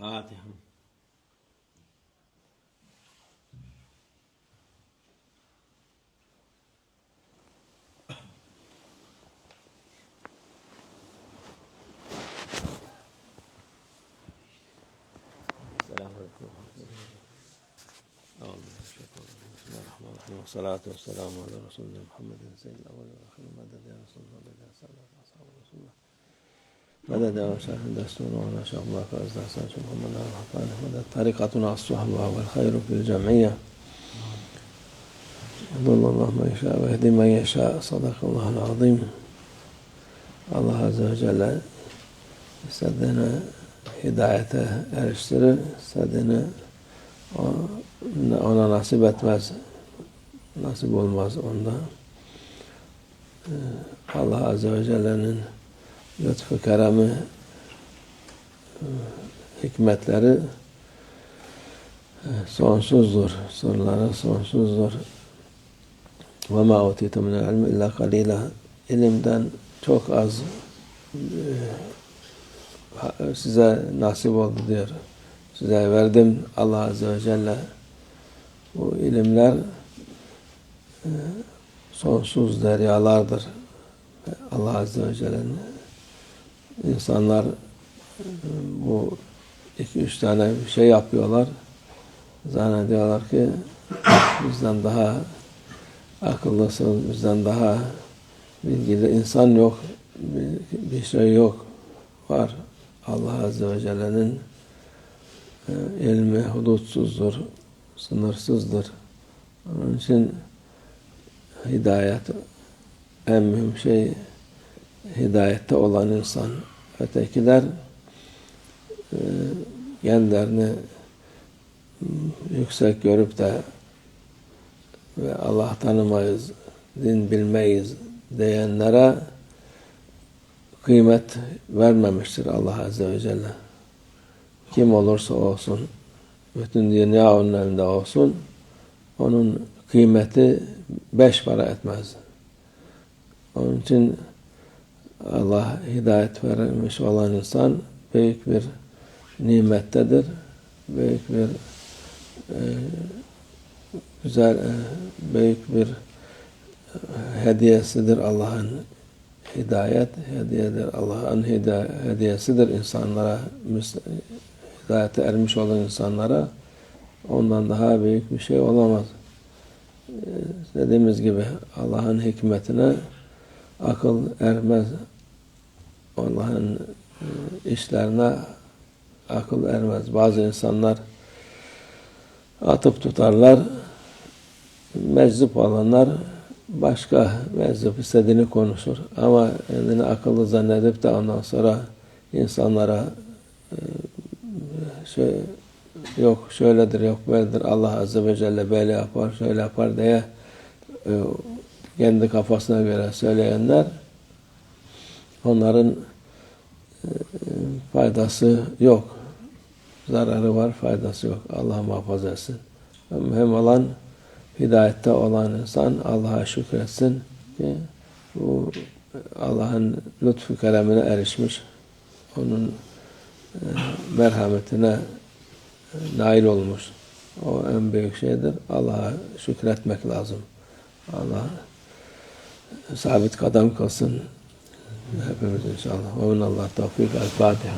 فاتحة السلام عليكم والصلاة والسلام على رسول الله محمد سيد الأول والآخر مدد يا رسول الله صلى الله عليه وسلم Ya şahın destunu ve ala şahma fazla saçı Muhammed al-Hakani meded tarikatuna as-suhba vel hayru fil cemiyye. Yadullallah men yeşâ ve yehdi men yeşâ. Sadakallahul azim. Allah Azze ve Celle istediğini hidayete eriştirir, istediğini ona nasip etmez, nasip olmaz onda. Allah Azze ve Celle'nin lütfü keremi hikmetleri eh, sonsuzdur. Sırları sonsuzdur. Ve ma utitu minel ilmi illa kalila. İlimden çok az eh, size nasip oldu diyor. Size verdim Allah Azze ve Celle. Bu ilimler eh, sonsuz deryalardır. Allah Azze ve Celle'nin insanlar bu iki üç tane şey yapıyorlar. Zannediyorlar ki bizden daha akıllısın, bizden daha bilgili insan yok, bir, bir şey yok. Var. Allah Azze ve Celle'nin ilmi hudutsuzdur, sınırsızdır. Onun için hidayet en mühim şey hidayette olan insan. Ötekiler kendilerini yüksek görüp de ve Allah tanımayız, din bilmeyiz diyenlere kıymet vermemiştir Allah Azze ve Celle. Kim olursa olsun, bütün dünya onun elinde olsun, onun kıymeti beş para etmez. Onun için Allah hidayet vermiş olan insan büyük bir nimettedir. Büyük bir e, güzel, e, büyük bir hediyesidir Allah'ın hidayet hediyedir. Allah'ın hediyesidir insanlara, hidayete ermiş olan insanlara. Ondan daha büyük bir şey olamaz. Dediğimiz gibi Allah'ın hikmetine akıl ermez. Allah'ın işlerine akıl ermez. Bazı insanlar atıp tutarlar, meczup olanlar başka meczup istediğini konuşur. Ama kendini akıllı zannedip de ondan sonra insanlara şey, yok şöyledir, yok böyledir, Allah Azze ve Celle böyle yapar, şöyle yapar diye kendi kafasına göre söyleyenler onların faydası yok. Zararı var, faydası yok. Allah muhafaza etsin. Hem olan hidayette olan insan Allah'a şükretsin ki bu Allah'ın lütfu keremine erişmiş. Onun merhametine nail olmuş. O en büyük şeydir. Allah'a şükretmek lazım. Allah sabit kadem kılsın. Hepimiz inşallah. Ve Allah tevfik. El Fatiha.